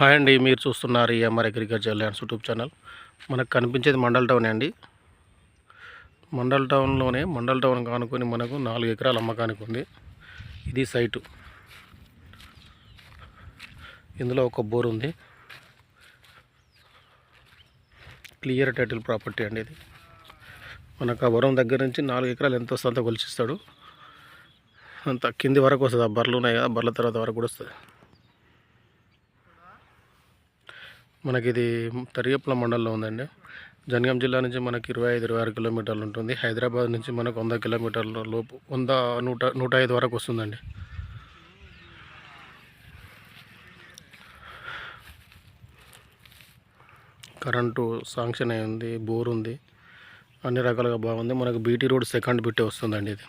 Hi అండి మీరు చూస్తున్నారు EMR agriculture lands YouTube channel. మనకు కనిపించేది మండల్ టౌన్ అండి. మండల్ టౌన్లోనే మండల్ టౌన్ కానుకొని మనకు నాలుగు ఎకరాల అమ్మకానికి ఉంది. ఇది సైటు. ఇందులో ఒక బోర్ ఉంది. క్లియర్ టైటిల్ ప్రాపర్టీ అండి ఇది. మనకు ఆ వరం దగ్గర నుంచి నాలుగు ఎకరాలు ఎంత వస్తుందో అంత కొలిచిస్తాడు. అంత కింది వరకు వస్తుంది ఆ బర్రెలు ఉన్నాయి కదా బర్రెల తర్వాత వరకు కూడా వస్తుంది. మనకి ఇది తరియప్ల మండలంలో ఉందండి. జనగాం జిల్లా నుంచి మనకి ఇరవై ఐదు ఇరవై ఆరు కిలోమీటర్లు ఉంటుంది. హైదరాబాద్ నుంచి మనకు వంద కిలోమీటర్ల లోపు వంద నూట నూట ఐదు వరకు వస్తుందండి. కరెంటు శాంక్షన్ అయి ఉంది బోర్ ఉంది. అన్ని రకాలుగా బాగుంది. మనకు బీటీ రోడ్ సెకండ్ బిట్టే వస్తుందండి ఇది.